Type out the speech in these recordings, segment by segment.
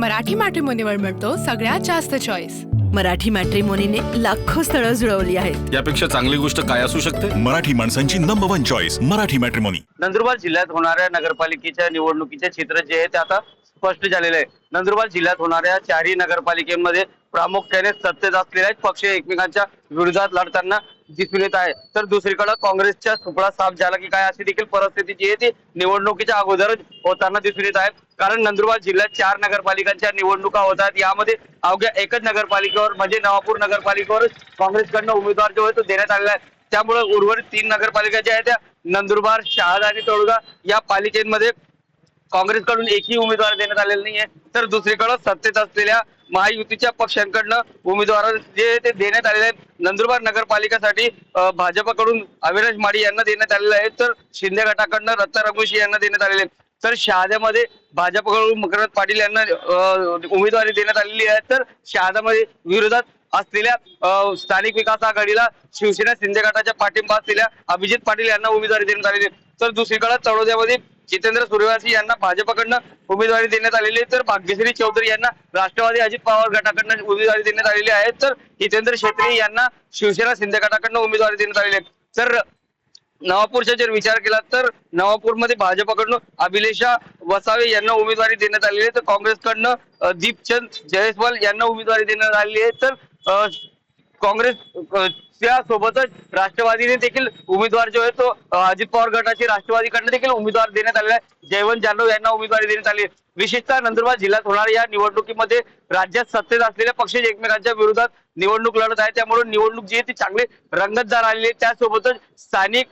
मराठी मॅट्रिमोनीवर मिळतो सगळ्यात जास्त चॉईस मराठी मॅट्रिमोनीने लाखो स्थळं जुळवली आहेत. यापेक्षा चांगली गोष्ट काय असू शकते? मराठी माणसांची number one choice Marathi matrimony Nandurbar जिल्ह्यात होणाऱ्या नगरपालिकेच्या निवडणुकीचे चित्र जे आहे ते आता स्पष्ट झालेले आहे. नंदुरबार जिल्ह्यात होणाऱ्या चारही नगरपालिकेमध्ये प्रामुख्याने सत्तेत असलेले पक्ष एकमेकांच्या विरोधात लढताना दिसून येत आहे. तर दुसरीकडे काँग्रेसच्या सुपडा साफ झाला की काय अशी देखील परिस्थिती जी आहे ती निवडणुकीच्या अगोदर होताना दिसून येत आहे. कारण नंदुरबार जिल्ह्यात चार नगरपालिकांच्या निवडणुका होतात. यामध्ये अवघ्या एकच नगरपालिकेवर म्हणजे नवापूर नगरपालिकेवर काँग्रेसकडनं उमेदवार जो आहे तो देण्यात आलेला आहे. त्यामुळे उर्वरित तीन नगरपालिका ज्या आहेत त्या नंदुरबार शहादा आणि तोडगा या पालिकेमध्ये काँग्रेसकडून एकही उमेदवार देण्यात आलेला नाहीये. तर दुसरीकडे सत्तेत असलेल्या महायुतीच्या पक्षांकडनं उमेदवार जे ते देण्यात आलेले आहेत नंदुरबार नगरपालिकेसाठी भाजपकडून अविनाश माडी यांना देण्यात आलेले आहे तर शिंदे गटाकडनं रत्ना रघुशी यांना देण्यात आलेले आहेत. तर शहाद्यामध्ये भाजपकडून मकरंद पाटील यांना उमेदवारी देण्यात आलेली आहे. तर शहादामध्ये विरोधात असलेल्या स्थानिक विकास आघाडीला शिवसेना शिंदे गटाच्या पाठिंबा असलेल्या अभिजित पाटील यांना उमेदवारी देण्यात आलेली आहे. तर दुसरीकडे तळोद्यामध्ये जितेंद्र सूर्यवंशी यांना भाजपकडनं उमेदवारी देण्यात आलेली आहे. तर भाग्यश्री चौधरी यांना राष्ट्रवादी अजित पवार गटाकडनं उमेदवारी देण्यात आलेली आहे. तर जितेंद्र शेट्टी यांना शिवसेना शिंदे गटाकडनं उमेदवारी देण्यात आलेली आहे. तर नवापूरचा जर विचार केला तर नवापूरमध्ये भाजपकडनं अभिलेषा वसावे यांना उमेदवारी देण्यात आलेली आहे. तर काँग्रेसकडनं दीपचंद जयस्वाल यांना उमेदवारी देण्यात आलेली आहे. तर काँग्रेस त्यासोबतच त्या सोबतच राष्ट्रवादीने देखील उमेदवार जो आहे तो अजित पवार गटाचे राष्ट्रवादीकडनं देखील उमेदवार देण्यात आलेला आहे. जयवंत जाधव यांना उमेदवारी देण्यात आली विशेषतः नंदुरबार जिल्ह्यात होणाऱ्या या निवडणुकीमध्ये राज्यात सत्तेत असलेल्या पक्ष एकमेकांच्या विरोधात निवडणूक लढत आहे. त्यामुळे निवडणूक जी आहे ती चांगली रंगतदार आलेली आहे. त्यासोबतच स्थानिक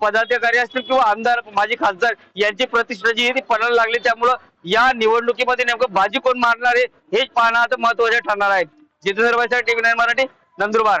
पदाधिकारी असतील किंवा आमदार माजी खासदार यांची प्रतिष्ठा जी आहे ती पणाला लागली. त्यामुळं या निवडणुकीमध्ये नेमकं भाजी कोण मारणार आहे हेच पाहणं आता महत्त्वाचे ठरणार आहे. Jitendra TV nine Marathi Nandurbar.